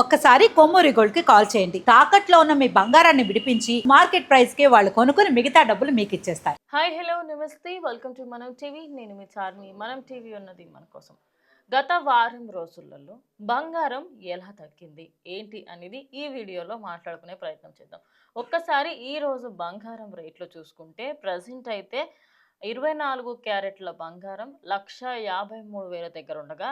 ఒక్కసారి కొమ్మూరి గోల్డ్కి కాల్ చేయండి. తాకట్లో ఉన్న మీ బంగారాన్ని విడిపించి మార్కెట్ ప్రైస్కి వాళ్ళు కొనుక్కుని మిగతా డబ్బులు మీకు ఇచ్చేస్తారు. హాయ్ హలో నమస్తే. Welcome to Manam TV. నేను మీ చార్మి. మనం టీవీ ఉన్నది మన కోసం. గత వారం రోజులలో బంగారం ఎలా తగ్గింది? ఏంటి అనేది ఈ వీడియోలో మాట్లాడుకునే ప్రయత్నం చేద్దాం. ఒక్కసారి ఈ రోజు బంగారం రేట్లు చూసుకుంటే ప్రజెంట్ అయితే ఇరవై నాలుగు క్యారెట్ల బంగారం లక్ష యాభై మూడు వేల దగ్గర ఉండగా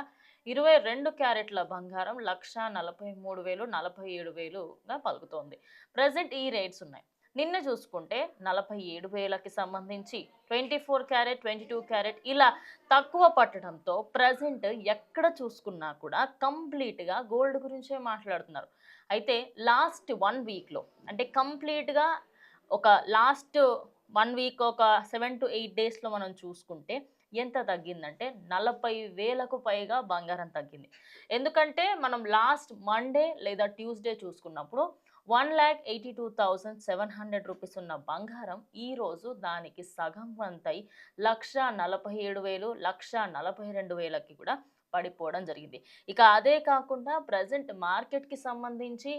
ఇరవై రెండు క్యారెట్ల బంగారం లక్ష నలభై మూడు వేలు నలభై ఏడు వేలుగా పలుకుతోంది. ప్రజెంట్ ఈ రేట్స్ ఉన్నాయి. నిన్న చూసుకుంటే నలభై ఏడు వేలకి సంబంధించి twenty four carat twenty two carat ఇలా తక్కువ పట్టడంతో ప్రజెంట్ ఎక్కడ చూసుకున్నా కూడా కంప్లీట్గా గోల్డ్ గురించే మాట్లాడుతున్నారు. అయితే లాస్ట్ వన్ వీక్లో అంటే కంప్లీట్గా ఒక లాస్ట్ వన్ వీక్ ఒక సెవెన్ టు ఎయిట్ డేస్లో మనం చూసుకుంటే ఎంత తగ్గిందంటే నలభై వేలకు పైగా బంగారం తగ్గింది. ఎందుకంటే మనం లాస్ట్ మండే లేదా ట్యూస్డే చూసుకున్నప్పుడు one lakh eighty two thousand seven hundred rupees ఉన్న బంగారం ఈరోజు దానికి సగం వంతై లక్ష నలభై ఏడు వేలు లక్ష నలభై రెండు వేలకి కూడా పడిపోవడం జరిగింది. ఇక అదే కాకుండా ప్రజెంట్ మార్కెట్కి సంబంధించి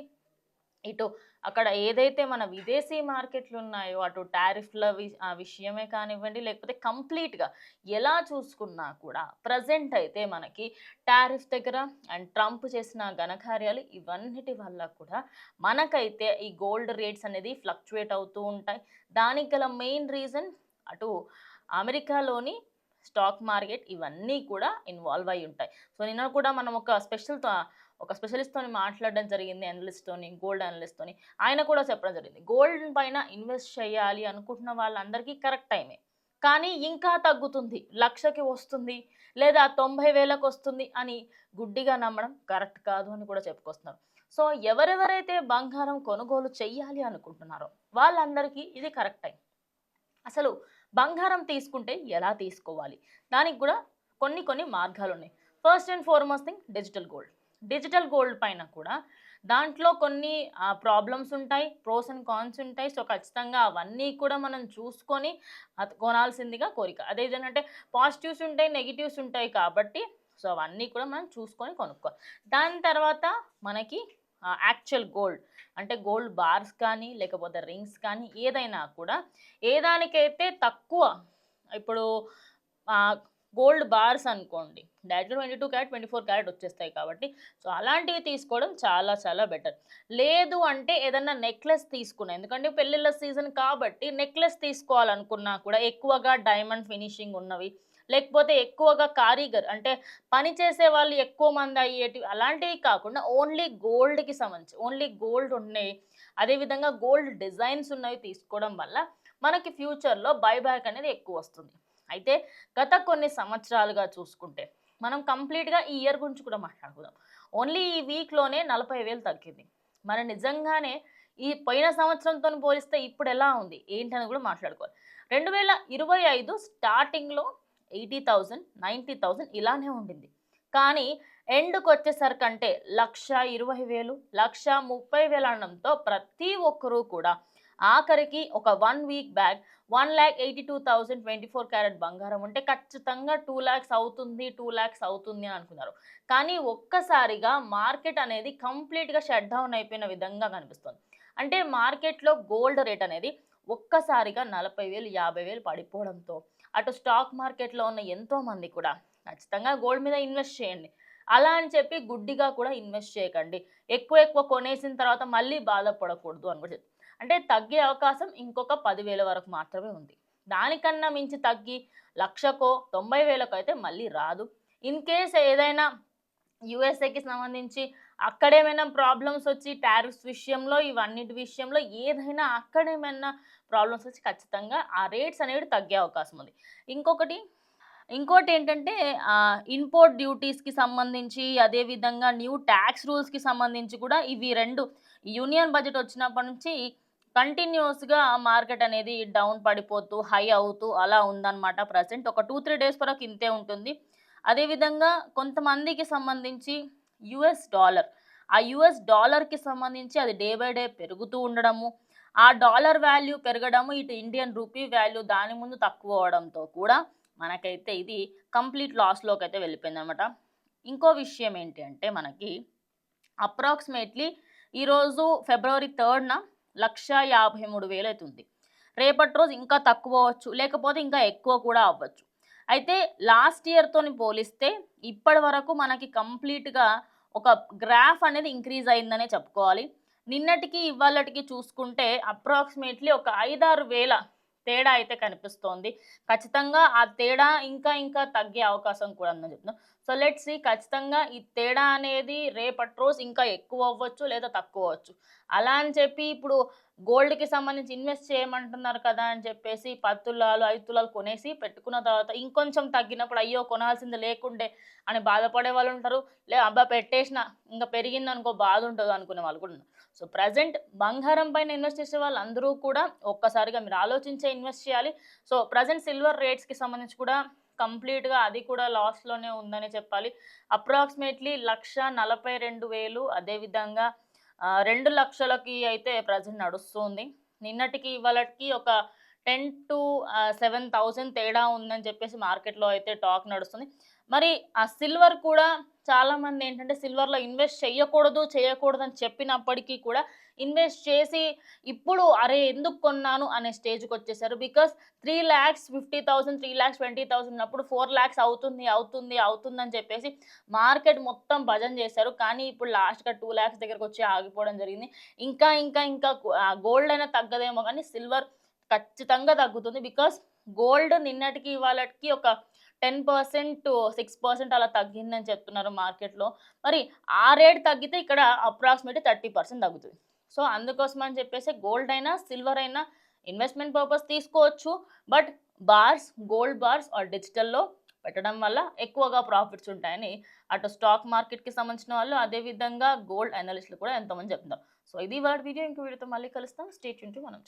ఇటు అక్కడ ఏదైతే మన విదేశీ మార్కెట్లు ఉన్నాయో అటు టారిఫ్ల వి ఆ విషయమే కానివ్వండి లేకపోతే కంప్లీట్గా ఎలా చూసుకున్నా కూడా ప్రజెంట్ అయితే మనకి టారిఫ్ దగ్గర అండ్ ట్రంప్ చేసిన ఘనకార్యాలు ఇవన్నిటి వల్ల కూడా మనకైతే ఈ గోల్డ్ రేట్స్ అనేది ఫ్లక్చువేట్ అవుతూ ఉంటాయి. దానికి గల మెయిన్ రీజన్ అటు అమెరికాలోని స్టాక్ మార్కెట్ ఇవన్నీ కూడా ఇన్వాల్వ్ అయి ఉంటాయి. సో నిన్న కూడా మనం ఒక స్పెషల్ ఒక స్పెషలిస్ట్తోని మాట్లాడడం జరిగింది అనలిస్ట్తోని గోల్డ్ అనలిస్ట్తోని. ఆయన కూడా చెప్పడం జరిగింది. గోల్డ్ పైన ఇన్వెస్ట్ చేయాలి అనుకుంటున్న వాళ్ళందరికీ కరెక్ట్ టైమే. కానీ ఇంకా తగ్గుతుంది. లక్షకి వస్తుంది లేదా తొంభై వేలకు వస్తుంది అని గుడ్డిగా నమ్మడం కరెక్ట్ కాదు అని కూడా చెప్పుకొస్తున్నారు. సో ఎవరెవరైతే బంగారం కొనుగోలు చెయ్యాలి అనుకుంటున్నారో వాళ్ళందరికీ ఇది కరెక్ట్ టైం. అసలు బంగారం తీసుకుంటే ఎలా తీసుకోవాలి? దానికి కూడా కొన్ని కొన్ని మార్గాలు ఉన్నాయి first and foremost thing digital gold. Digital gold పైన కూడా దాంట్లో కొన్ని ప్రాబ్లమ్స్ ఉంటాయి ప్రోస్ అండ్ కాన్స్ ఉంటాయి. సో ఖచ్చితంగా అవన్నీ కూడా మనం చూసుకొని అది కొనాల్సిందిగా కోరిక. అదే ఏంటంటే పాజిటివ్స్ ఉంటాయి నెగిటివ్స్ ఉంటాయి కాబట్టి సో అవన్నీ కూడా మనం చూసుకొని కొనుక్కోవాలి దాని తర్వాత మనకి యాక్చువల్ గోల్డ్. అంటే గోల్డ్ బార్స్ కానీ లేకపోతే రింగ్స్ కానీ ఏదైనా కూడా ఏదానికైతే తక్కువ ఇప్పుడు గోల్డ్ బార్స్ అనుకోండి. Direct twenty two carat twenty four carat వచ్చేస్తాయి కాబట్టి. సో అలాంటివి తీసుకోవడం చాలా చాలా బెటర్ లేదు అంటే ఏదన్నా నెక్లెస్ తీసుకున్నా ఎందుకంటే పెళ్ళిళ్ళ సీజన్ కాబట్టి నెక్లెస్ తీసుకోవాలనుకున్నా కూడా ఎక్కువగా డైమండ్ ఫినిషింగ్ ఉన్నవి లేకపోతే ఎక్కువగా కారీగర్ అంటే పని చేసే వాళ్ళు ఎక్కువ మంది అయ్యేటివి అలాంటివి కాకుండా ఓన్లీ గోల్డ్కి సంబంధించి ఓన్లీ గోల్డ్ ఉన్నాయి అదేవిధంగా గోల్డ్ డిజైన్స్ ఉన్నవి తీసుకోవడం వల్ల మనకి ఫ్యూచర్లో బైబ్యాక్ అనేది ఎక్కువ వస్తుంది. అయితే గత కొన్ని సంవత్సరాలుగా చూసుకుంటే మనం కంప్లీట్గా ఈ ఇయర్ గురించి కూడా మాట్లాడుకుందాం. ఓన్లీ ఈ వీక్లోనే నలభై వేలు తగ్గింది. మరి నిజంగానే ఈ పోయిన సంవత్సరంతో పోలిస్తే ఇప్పుడు ఎలా ఉంది? ఏంటని కూడా మాట్లాడుకోవాలి. రెండు వేల ఇరవై ఐదు స్టార్టింగ్లో ఎయిటీ థౌజండ్ నైంటీ థౌజండ్ ఇలానే ఉండింది. కానీ ఎండ్కి వచ్చేసరికంటే లక్ష ఇరవై వేలు లక్ష ముప్పై వేలు అనడంతో ప్రతి ఒక్కరూ కూడా ఆఖరికి ఒక one week back one lakh eighty two thousand twenty four carat బంగారం ఉంటే ఖచ్చితంగా టూ ల్యాక్స్ అవుతుంది టూ ల్యాక్స్ అవుతుంది అని అనుకున్నారు. కానీ ఒక్కసారిగా మార్కెట్ అనేది కంప్లీట్గా షట్ డౌన్ అయిపోయిన విధంగా కనిపిస్తుంది. అంటే మార్కెట్లో గోల్డ్ రేట్ అనేది ఒక్కసారిగా నలభై వేలు యాభై వేలు పడిపోవడంతో అటు స్టాక్ మార్కెట్లో ఉన్న ఎంతోమంది కూడా ఖచ్చితంగా గోల్డ్ మీద ఇన్వెస్ట్ చేయండి. అలా అని చెప్పి గుడ్డిగా కూడా ఇన్వెస్ట్ చేయకండి. ఎక్కువ ఎక్కువ కొనేసిన తర్వాత మళ్ళీ బాధపడకూడదు అని కూడా అంటే తగ్గే అవకాశం ఇంకొక పదివేల వరకు మాత్రమే ఉంది. దానికన్నా మించి తగ్గి లక్షకో తొంభై వేలకు అయితే మళ్ళీ రాదు. ఇన్ కేస్ ఏదైనా యుఎస్ఏకి సంబంధించి అక్కడేమైనా ప్రాబ్లమ్స్ వచ్చి టారిఫ్స్ విషయంలో ఇవన్నిటి విషయంలో ఏదైనా అక్కడేమైనా ప్రాబ్లమ్స్ వచ్చి ఖచ్చితంగా ఆ రేట్స్ అనేవి తగ్గే అవకాశం ఉంది. ఇంకొకటి ఇంకోటి ఏంటంటే ఇంపోర్ట్ డ్యూటీస్కి సంబంధించి అదేవిధంగా న్యూ ట్యాక్స్ రూల్స్కి సంబంధించి కూడా ఇవి రెండు యూనియన్ బడ్జెట్ వచ్చినప్పటి నుంచి కంటిన్యూస్గా మార్కెట్ అనేది డౌన్ పడిపోతూ హై అవుతూ అలా ఉందన్నమాట. ప్రజెంట్ ఒక టూ త్రీ డేస్ వరకు ఇంతే ఉంటుంది. అదేవిధంగా కొంతమందికి సంబంధించి యుఎస్ డాలర్ ఆ యుఎస్ డాలర్కి సంబంధించి అది డే బై డే పెరుగుతూ ఉండడము ఆ డాలర్ వాల్యూ పెరగడము ఇటు ఇండియన్ రూపీ వాల్యూ దాని ముందు తక్కువ అవడంతో కూడా మనకైతే ఇది కంప్లీట్ లాస్లోకి అయితే వెళ్ళిపోయింది అనమాట ఇంకో విషయం ఏంటి అంటే మనకి అప్రాక్సిమేట్లీ ఈరోజు ఫిబ్రవరి థర్డ్న లక్ష యాభై మూడు వేలు అవుతుంది రేపటి రోజు ఇంకా తక్కువ అవ్వచ్చు లేకపోతే ఇంకా ఎక్కువ కూడా అవ్వచ్చు. అయితే లాస్ట్ ఇయర్తో పోలిస్తే ఇప్పటి వరకు మనకి కంప్లీట్గా ఒక గ్రాఫ్ అనేది ఇంక్రీజ్ అయిందనే చెప్పుకోవాలి. నిన్నటికి ఇవాళటికి చూసుకుంటే అప్రాక్సిమేట్లీ ఒక ఐదారు వేల తేడా అయితే కనిపిస్తోంది. ఖచ్చితంగా ఆ తేడా ఇంకా ఇంకా తగ్గే అవకాశం కూడా ఉందని చెప్తున్నాం. సో లెట్ సి ఖచ్చితంగా ఈ తేడా అనేది రేపటి రోజు ఇంకా ఎక్కువ అవ్వచ్చు లేదా తక్కువ అవ్వచ్చు. అలా అని చెప్పి ఇప్పుడు గోల్డ్కి సంబంధించి ఇన్వెస్ట్ చేయమంటున్నారు కదా అని చెప్పేసి పది తులాలు ఐదు తులాలు కొనేసి పెట్టుకున్న తర్వాత ఇంకొంచెం తగ్గినప్పుడు అయ్యో కొనాల్సింది లేకుండే అని బాధపడే వాళ్ళు ఉంటారు. లే అబ్బా పెట్టేసిన ఇంకా పెరిగింది అనుకో బాధ ఉంటుంది అనుకునే వాళ్ళు కూడా ఉన్నారు. సో ప్రజెంట్ బంగారం పైన ఇన్వెస్ట్ చేసే వాళ్ళు అందరూ కూడా ఒక్కసారిగా మీరు ఆలోచించే ఇన్వెస్ట్ చేయాలి. సో ప్రజెంట్ సిల్వర్ రేట్స్కి సంబంధించి కూడా కంప్లీట్గా అది కూడా లాస్లోనే ఉందని చెప్పాలి. అప్రాక్సిమేట్లీ లక్ష నలభై రెండు వేలు అదేవిధంగా రెండు లక్షలకి అయితే ప్రజెంట్ నడుస్తుంది. నిన్నటికి ఇవాళకి ఒక టెన్ టు సెవెన్ థౌజండ్ తేడా ఉందని చెప్పేసి మార్కెట్లో అయితే టాక్ నడుస్తుంది. మరి ఆ సిల్వర్ కూడా చాలామంది ఏంటంటే సిల్వర్లో ఇన్వెస్ట్ చేయకూడదు చేయకూడదు అని చెప్పినప్పటికీ కూడా ఇన్వెస్ట్ చేసి ఇప్పుడు అరే ఎందుకు కొన్నాను అనే స్టేజ్కి వచ్చేసారు. Because three lakhs fifty thousand three lakhs twenty thousand ఉన్నప్పుడు ఫోర్ ల్యాక్స్ అవుతుంది అవుతుంది అవుతుంది అని చెప్పేసి మార్కెట్ మొత్తం భజన చేశారు. కానీ ఇప్పుడు లాస్ట్గా టూ ల్యాక్స్ దగ్గరకు వచ్చి ఆగిపోవడం జరిగింది. ఇంకా ఇంకా ఇంకా గోల్డ్ అయినా తగ్గదేమో కానీ సిల్వర్ ఖచ్చితంగా తగ్గుతుంది బికాస్ గోల్డ్ నిన్నటికి ఇవాళకి ఒక టెన్ పర్సెంట్ సిక్స్ పర్సెంట్ అలా తగ్గిందని చెప్తున్నారు మార్కెట్లో మరి ఆ రేట్ తగ్గితే ఇక్కడ అప్రాక్సిమేట్లీ థర్టీ పర్సెంట్ తగ్గుతుంది. సో అందుకోసం అని చెప్పేసి గోల్డ్ అయినా సిల్వర్ అయినా ఇన్వెస్ట్మెంట్ పర్పస్ తీసుకోవచ్చు. But bars gold bars or డిజిటల్లో పెట్టడం వల్ల ఎక్కువగా ప్రాఫిట్స్ ఉంటాయని అటు స్టాక్ మార్కెట్కి సంబంధించిన వాళ్ళు అదేవిధంగా గోల్డ్ అనలిస్టులు కూడా ఎంతోమంది చెప్తున్నారు. సో ఇది వాళ్ళ వీడియో ఇంకో వీడియోతో మళ్ళీ కలుస్తాం. స్టేట్ టు మనం